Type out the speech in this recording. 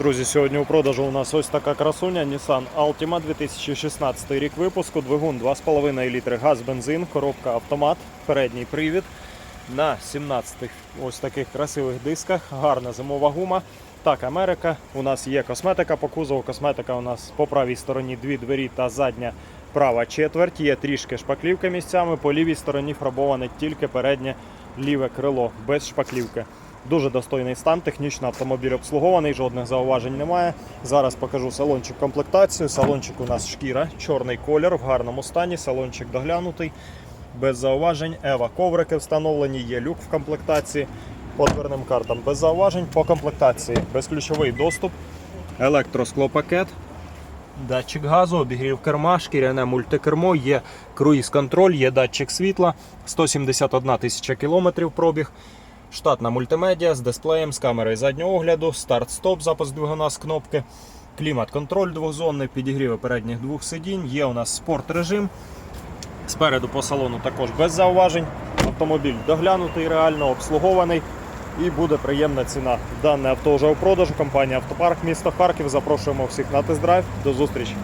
Друзі, сьогодні у продажу у нас ось така красуня Nissan Altima 2016 рік випуску, двигун 2,5 літри газ, бензин, коробка автомат, передній привід на 17 ось таких красивих дисках, гарна зимова гума. Так, Америка. У нас є косметика по кузову. Косметика у нас по правій стороні дві двері та задня права четверть. Є трішки шпаклівка місцями. По лівій стороні фарбоване тільки переднє ліве крило без шпаклівки. Дуже достойний стан, технічно автомобіль обслугований, жодних зауважень немає. Зараз покажу салончик комплектацію. Салончик у нас шкіра, чорний колір в гарному стані. Салончик доглянутий, без зауважень. Ева коврики встановлені, є люк в комплектації. По дверним картам без зауважень. По комплектації безключовий доступ, електросклопакет, датчик газу, обігрів керма, шкіряне мультикермо, є круїз-контроль, є датчик світла, 171 тисяча кілометрів пробіг. Штатна мультимедіа з дисплеєм, з камерою заднього огляду, старт-стоп, запуск двигуна з кнопки, клімат-контроль двохзонний, підігріви передніх двох сидінь. Є у нас спорт режим. Спереду по салону також без зауважень. Автомобіль доглянутий, реально обслугований і буде приємна ціна. Дане авто вже у продажу. Компанія Автопарк місто Харків. Запрошуємо всіх на тест-драйв. До зустрічі!